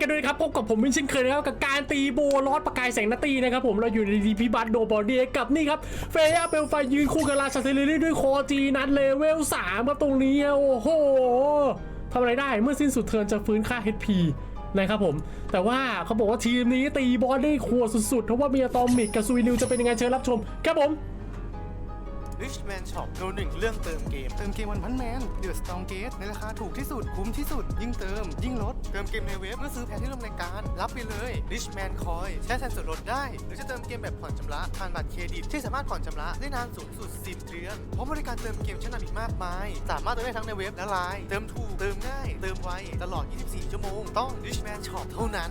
กันด้วยครับพบกับผมวินเช่นเคยนะครับกับการตีโบลอดประกายแสงนาตีนะครับผมเราอยู่ในดีพีบัตโดบอดีกับนี่ครับเฟย่าเปลไฟยืนคู่กับราชาเซเลรี่ด้วยคอจีนัดเลเวล3ครับตรงนี้โอ้โหทำอะไรได้เมื่อสิ้นสุดเทิร์นจะฟื้นค่า HP นะครับผมแต่ว่าเขาบอกว่าทีมนี้ตีบอสได้ครัวสุดๆ เพราะว่ามีอะตอมิกกับซูวินิวจะเป็นยังไงเชิญรับชมครับผม Richman Shop โนหนึ่งเรื่องเติมเกม เติมเกมวันพันแมนเดือดสตองเกตในราคาถูกที่สุด คุ้มที่สุด ยิ่งเติม ยิ่งลด เติมเกมในเว็บเมื่อซื้อแพ็คที่ร่วมรายการ รับไปเลย Richman Coin ใช้แทนส่วนลดได้ หรือจะเติมเกมแบบผ่อนชำระผ่านบัตรเครดิตที่สามารถผ่อนชำระได้นานสูงสุด 10 เดือนพร้อมบริการเติมเกมชั้นนำอีกมากมาย สามารถเติมได้ทั้งในเว็บและไลน์เติมถูกเติมง่ายเติมไวตลอด 24 ชั่วโมงต้อง Richman Shop เท่านั้น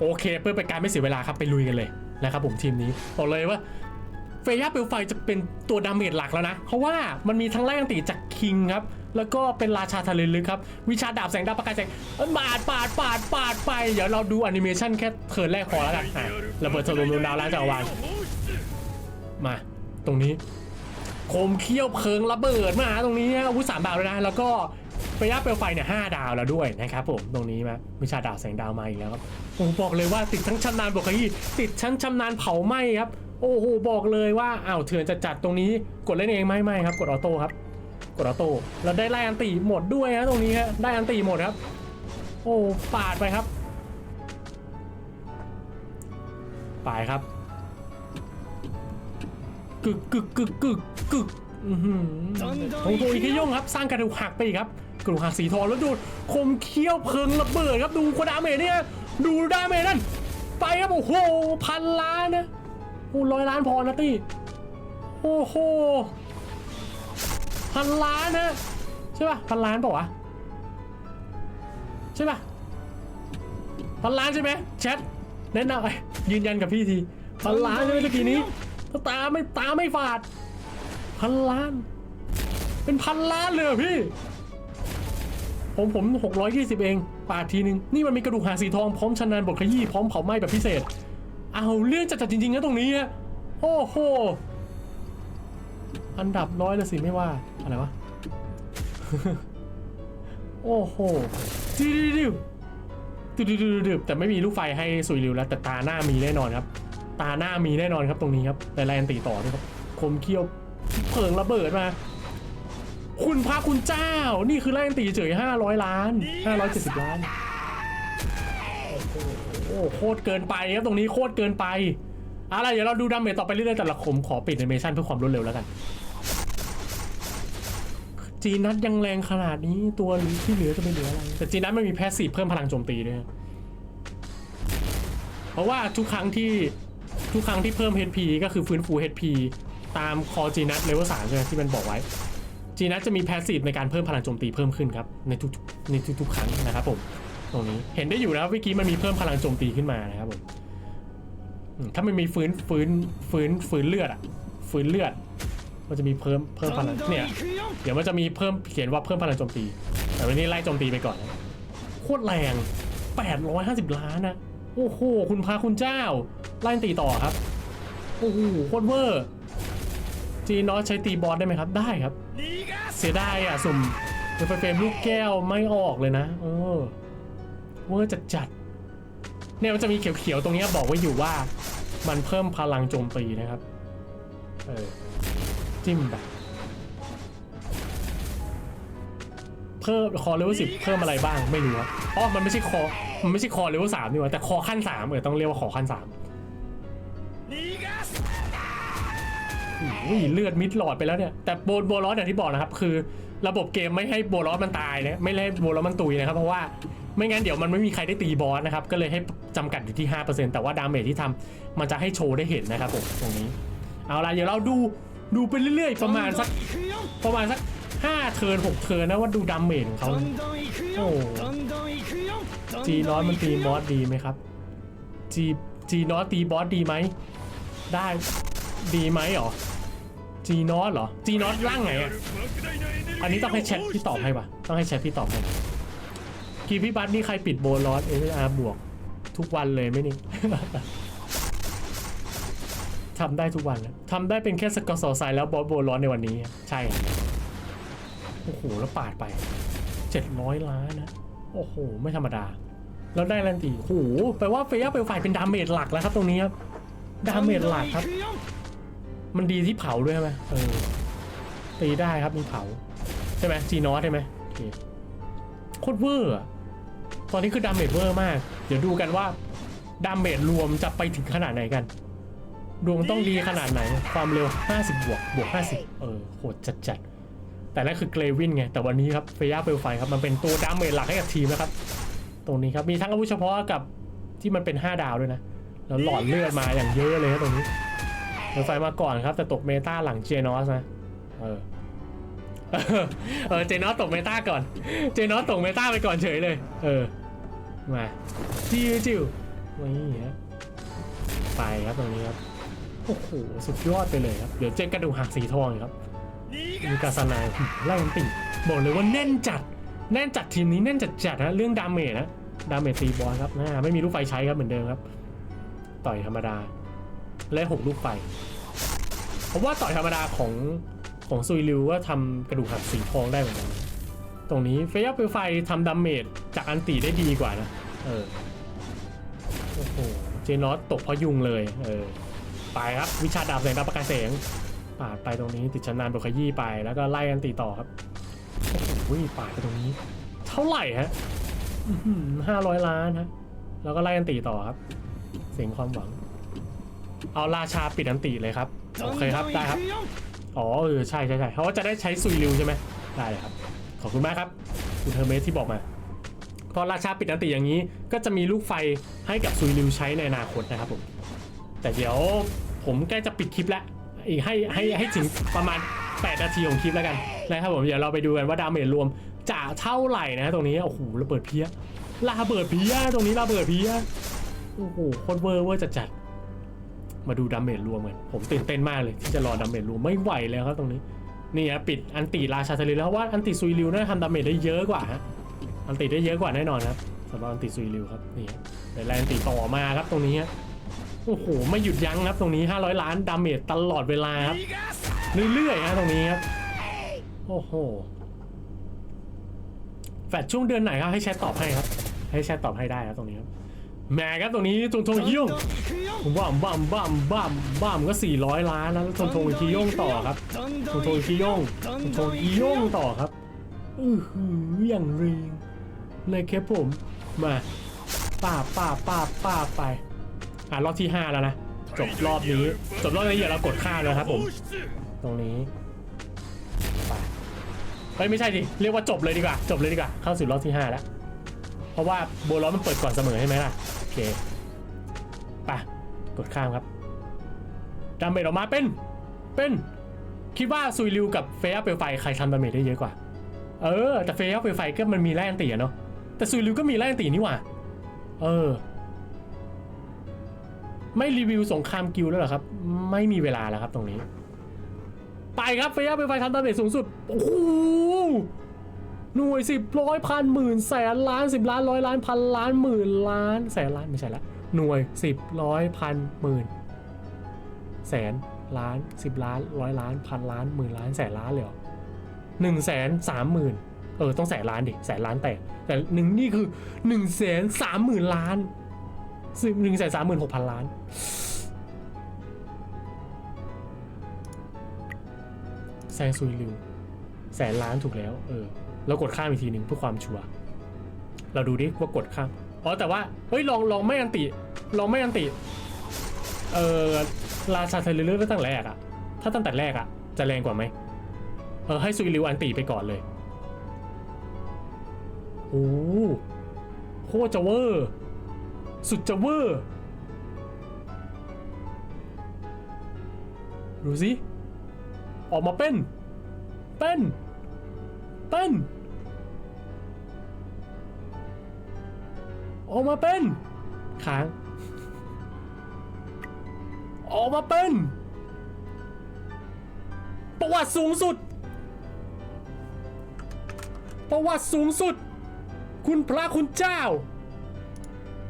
โอเค เพื่อเป็นการไม่เสียเวลาครับไปลุยกันเลยนะครับผมทีมนี้บอกเลยว่า เฟย่าเปลวไฟจะเป็นตัวดาเมจหลักแล้วนะ เพราะว่ามันมีทั้งไล่อันติจากคิงครับ แล้วก็เป็นราชาทะเลลึกครับ วิชาดาบแสงดาวประกายแสงเอ้ยปาดปาดปาดปาดไป เดี๋ยวเราดูแอนิเมชันแค่เทิร์นแรกพอแล้วกันอะระเบิดสโลมดวงดาวล้างจักรวาลมา ตรงนี้โคมเขี้ยวเพลิงระเบิดมาตรงนี้อาวุธสามดาวเลยนะ แล้วก็เฟย่าเปลวไฟเนี่ยห้าดาวแล้วด้วยนะครับผมตรงนี้มาวิชาดาบแสงดาวมาอีกแล้วครับโอ้โหบอกเลยว่าติดทั้งชำนาญบวกขยี้ติดชั้นชำนาญเผาไหม้ครับ โอ้โหบอกเลยว่าอ้าวเถื่อนจะจัดตรงนี้กดเล่นเองไหมไม่ครับ กดออโต้ครับกดออโต้แล้วได้ไล่อันตีหมดด้วยฮะตรงนี้ฮะได้อันตีหมดครับ โอ้ปาดไปครับปาดครับกึกกึกกึกกึกกึกอือหือโอ้โหอีกย่งครับ สร้างกระดูกหักไปอีกครับกระดูกหักสีทองแล้วดูคมเขี้ยวเพิงระเบิดครับดูคนดาเมจเนี่ยดูดาเมจนั่นไปครับโอ้โหพันล้านนะ โอ้ร้อยล้านพอนะตี้โอ้โหพันล้านนะใช่ป่ะพันล้านป่าวะใช่ป่ะพันล้านใช่ไหมแชทแนะนำไอ้ยืนยันกับพี่ทีพันล้านใช่ไหมตะกี้นี้ตาไม่ตาไม่ฝาดพันล้าน เป็นพันล้านเลยพี่ ผมผมหกร้อยยี่สิบเองปาดทีนึง นี่มันมีกระดูกหาสีทองพร้อมชนานบทขยี้พร้อมเผาไหม้แบบพิเศษ เอาเรื่องจัดๆจริงๆนะตรงนี้อะโอ้โห อันดับร้อยละสิไม่ว่า อะไรวะ โอ้โหดิวดิวดิวดิวดิวดิแต่ไม่มีลูกไฟให้สุยริวแล้ว แต่ตาหน้ามีแน่นอนครับ ตาหน้ามีแน่นอนครับตรงนี้ครับ แต่แลนตีต่อด้วยครับ คมเขี้ยวเพิงระเบิดมา คุณพระคุณเจ้า นี่คือแรงตีเฉยห้าร้อยล้านห้าร้อยเจ็ดสิบล้าน อ้โหโคตรเกินไปครับตรงนี้โคตรเกินไปเอาล่ะไรเดี๋ยวเราดูดาเมจต่อไปเรื่อยๆแต่ละขมขอปิดแอนิเมชันเพื่อความรวดเร็วแล้วกันจีนัทยังแรงขนาดนี้ตัวที่เหลือจะไม่เหลืออะไร แต่จีนัทไม่มีแพสซีฟเพิ่มพลังโจมตีด้วย เพราะว่าทุกครั้งที่ทุกครั้งที่เพิ่ม HP ก็คือฟื้นฟู HP ตามคอจีนัทเลเวลสามใช่ไหมที่มันบอกไว้ จีนัทจะมีแพสซีฟในการเพิ่มพลังโจมตีเพิ่มขึ้นครับ ในทุกๆในทุกๆครั้งนะครับผม ตรงนี้เห็นได้อยู่นะเมื่อกี้มันมีเพิ่มพลังโจมตีขึ้นมานะครับผมถ้ามันมีฟื้นฟื้นฟื้นฟื้นเลือดอะฟื้นเลือด มันจะมีเพิ่มเพิ่มพลังเนี่ยเดี๋ยวมันจะมีเพิ่มเขียนว่าเพิ่มพลังโจมตี แต่วันนี้ไล่โจมตีไปก่อนโคตรแรง850 ล้านนะโอ้โหคุณพระคุณเจ้า ไล่ตีต่อครับโอ้โหโคตรเวอร์จีนอสใช้ตีบอสได้ไหมครับ ได้ครับ เสียดายอะสุ่มเฟเฟรมลูกแก้วไม่ออกเลยนะ เออ เวอร์จัดจัดๆเนี่ยมันจะมีเขียวๆตรงเนี้ยบอกไว้อยู่ว่า มันเพิ่มพลังโจมตีนะครับ เออ จิ้มไปเพิ่มคอเลเวลสิบเพิ่มอะไรบ้างไม่รู้อะอ๋อมันไม่ใช่คอ มันไม่ใช่คอเลเวลสามนี่หว่าแต่คอขั้นสามเออต้องเรียกว่าคอขั้นสามอุ้ยเลือดมิดหลอดไปแล้วเนี่ย แต่โบนโบลอสอย่างที่บอกนะครับ คือ ระบบเกมไม่ให้โบลอสมันตายนะไม่ให้โบลอสมันตุยนะครับ เพราะว่า ไม่งั้นเดี๋ยวมันไม่มีใครได้ตีบอสนะครับ ก็เลยให้จำกัดอยู่ที่ 5%แต่ว่าดาเมจที่ทำมันจะให้โชว์ได้เห็นนะครับผมตรงนี้ เอาละเดี๋ยวเราดูดูไปเรื่อยๆ ประมาณสักประมาณสักห้าเทิร์นหกเทิร์นนะว่าดูดาเมจของเขาโอ้จีนอสมันตีบอสดีไหมครับจีจีนอสตีบอสดีไหม ได้ดีไหมหรอจีนอสเหรอจีนอสร่างไหนอะ อันนี้ต้องให้แชทพี่ตอบให้ปะต้องให้แชทพี่ตอบให้ กีพี่บัตนี่ใครปิดโบลอสเออาร์บวก ทุกวันเลยไหมนี่ทำได้ทุกวันแล้วทำได้เป็นแค่สกอร์สอไซแล้วบอสโบร้อนในวันนี้ ใช่โอ้โหแล้วปาดไป 700 ล้านนะ โอ้โห ไม่ธรรมดา แล้วได้แลนตีโอ้โหแปลว่าเฟียเปลวไฟเป็นดาเมจหลักแล้วครับตรงนี้ครับดาเมจหลักครับ มันดีที่เผาด้วยไหมเออตีได้ครับมีเผา ใช่ไหมจีนอสใช่ไหมโอเค โคตรเวอร์อะตอนนี้คือดาเมจเวอร์มาก เดี๋ยวดูกันว่าดาเมจรวมจะไปถึงขนาดไหนกัน ดวงต้องดีขนาดไหน ความเร็ว 50 บวกบวก 50 เออโหดจัดจัดๆแต่นั่นคือเกรวินไง แต่วันนี้ครับเฟย่าเปลวไฟครับ มันเป็นตัวดาเมจหลักให้กับทีมนะครับ ตรงนี้ครับ มีทั้งอาวุธเฉพาะกับที่มันเป็น 5 ดาวด้วยนะ แล้วหลอดเลือดมาอย่างเยอะเลยครับตรงนี้เปลวไฟมาก่อนครับ แต่ตกเมตาหลังเจนอสนะ เออ เออเจนอสตกเมตาก่อน เจนอสตกเมตาไปก่อนเฉยเลย เออ มาจิ้วจิ้วนี่ฮะไปครับตรงนี้ครับ โอ้โห สุดยอดไปเลยครับ เดี๋ยวเจอกระดูกหักสีทองครับมีกาสนายไล่มันติบอกเลยว่าแน่นจัด แน่นจัดทีมนี้แน่นจัดจัดนะเรื่องดาเมจนะ ดาเมจตีบอลครับนะไม่มีลูกไฟใช้ครับเหมือนเดิมครับ ต่อยธรรมดา และหกลูกไฟเพราะว่าต่อยธรรมดาของ ของซุยริวก็ทำกระดูกหักสีทองได้เหมือนกัน ตรงนี้เฟยเปลวไฟทำดาเมจจากอันตีได้ดีกว่านะ เออ โอ้โห เจนอสตกเพราะยุงเลย เออ ไปครับ วิชาดาบแสงดาวประกายแสงปาดไปตรงนี้ติดชนานโดนขยี้ไปแล้วก็ไล่กันตีต่อครับ โอ้โหปาดไปตรงนี้ เท่าไหร่ฮะห้าร้อยล้านฮะ แล้วก็ไล่กันตีต่อครับ เสียงความหวัง เอาราชาปิดอันตีเลยครับ โอเคครับ ได้ครับ อ๋อเออใช่ใช่ใช่เขาจะได้ใช้ซุยริวใช่ไหมได้เลยครับ ขอบคุณมากครับคุณเทอร์เมสที่บอกมา พอราชาปิดอันติอย่างนี้ ก็จะมีลูกไฟให้กับซุยริวใช้ในอนาคตนะครับผม แต่เดี๋ยวผมใกล้จะปิดคลิปแล้วอีกให้ให้ให้ถึงประมาณ 8 นาทีของคลิปแล้วกันนะครับผมเดี๋ยวเราไปดูกันว่าดาเมจรวมจะเท่าไหร่นะตรงนี้โอ้โหระเบิดเพี้ยระเบิดเพี้ยตรงนี้ระเบิดเพี้ยโอ้โหโคตรเวอร์เวอร์จัดจัด มาดูดาเมจรวมกัน ผมตื่นเต้นมากเลยที่จะรอดาเมจรวมไม่ไหวแล้วครับตรงนี้ นี่ฮะปิดอันติราชาทะเลแล้วเพราะว่าอันติซุยริวน่าทำดาเมจได้เยอะกว่าฮะ อันติได้เยอะกว่าแน่นอนครับสำหรับอันติซุยริวครับนี่ฮะเดี๋ยวแรงตีต่อมาครับตรงนี้ฮะโอ้โหไม่หยุดยั้งครับตรงนี้ 500 ล้านดาเมจตลอดเวลาครับเรื่อยๆนะตรงนี้ครับโอ้โหแฟดช่วงเดือนไหนครับให้แชทตอบให้ครับ ให้แชทตอบให้ได้ครับตรงนี้ครับ แหมครับตรงนี้ทงทงยี่ยงบ้ามบ้ามบ้ามบ้ามบ้ามก็400ล้านแล้วทงทงอีกทีโย่งต่อครับทงทงอีกทีโย่งทงทงอีโย่งต่อครับอือหืออย่างแรงเลยครับผมมาป้าป้าป้าป้าไปอะรอบที่ 5 แล้วนะจบรอบนี้จบรอบนี้เดี๋ยวเรากดข้ามแล้วครับผม ตรงนี้ไปเฮ้ยไม่ใช่ดิเรียกว่าจบเลยดีกว่า จบเลยดีกว่าเข้าสู่รอบที่ 5 แล้ว เพราะว่าโบล้อมันเปิดก่อนเสมอใช่ไหมล่ะ โอเคไปกดข้ามครับดาเมจออกมาเป็น เป็น คิดว่าซุยริวกับเฟียเปลวไฟใครทำดาเมจได้เยอะกว่า เออ แต่เฟียเปลวไฟก็มันมีแร่อันตีอะเนาะ แต่ซุยริวก็มีแร่อันตีนี่หว่า เออ ไม่รีวิวสงครามกิลแล้วเหรอครับ ไม่มีเวลาแล้วครับตรงนี้ ไปครับเฟียเป็นไฟทำดาเมจสูงสุด โอ้โห หน่วยสิบร้อยพันหมื่นแสนล้านสิบล้านร้อยล้านพันล้านหมื่นล้านแสนล้านไม่ใช่ละหน่วยสิบร้อยพันหมื่นแสนล้านสิบล้านร้อยล้านพันล้านหมื่นล้านแสนล้านเลยเหรอหนึ่งแสนสามหมื่นเออต้องแสนล้านดิแสนล้านแต่แต่หนึ่งนี่คือหนึ่งแสนสามหมื่นล้านสิบหนึ่งแสนสามหมื่นหกพันล้าน แซงซุยลิวแสนล้านถูกแล้ว เออ เรากดข้ามอีกทีหนึ่งเพื่อความชัวร์เราดูดิว่ากดข้ามอ๋อแต่ว่าเฮ้ยลองลองไม่อันติลองไม่อันติเออราชาเทเลอร์ตั้งแต่แรกอะถ้าตั้งแต่แรกอะจะแรงกว่าไหมเออให้ซุยลิวอันติไปก่อนเลยโอ้โหโคจะเวอร์สุดจะเวอร์ดูสิออกมาเป็นเป็นเป็น ออกมาเป็นค้างออกมาเป็น ประวัติสูงสุด ประวัติสูงสุด คุณพระคุณเจ้า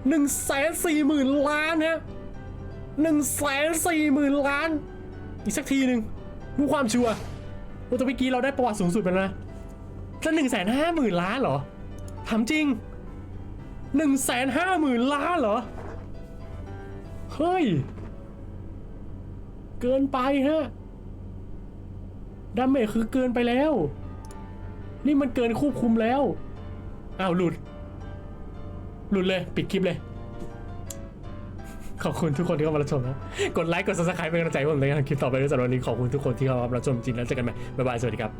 หนึ่งแสนสี่หมื่นล้านฮะหนึ่งแสนสี่หมื่นล้าน อีกสักทีหนึ่งดูความชัวร์ว่าตัวเมื่อกี้เราได้ประวัติสูงสุดไปแล้วนะจะหนึ่งแสนห้าหมื่นล้านเหรอถามจริง หนึ่งแสนห้าหมื่นล้านเหรอ เฮ้ย เกินไปฮะดาเมจคือเกินไปแล้ว นี่มันเกินควบคุมแล้ว อ้าวหลุด หลุดเลย ปิดคลิปเลย ขอบคุณทุกคนที่เข้ามารับชมนะ กดไลค์ กด subscribe เป็นกำลังใจให้ผมในการทำคลิปต่อไปด้วยสำหรับวันนี้ขอบคุณทุกคนที่เข้ามารับชมจริงแล้วเจอกันใหม่บ๊ายบาย สวัสดีครับ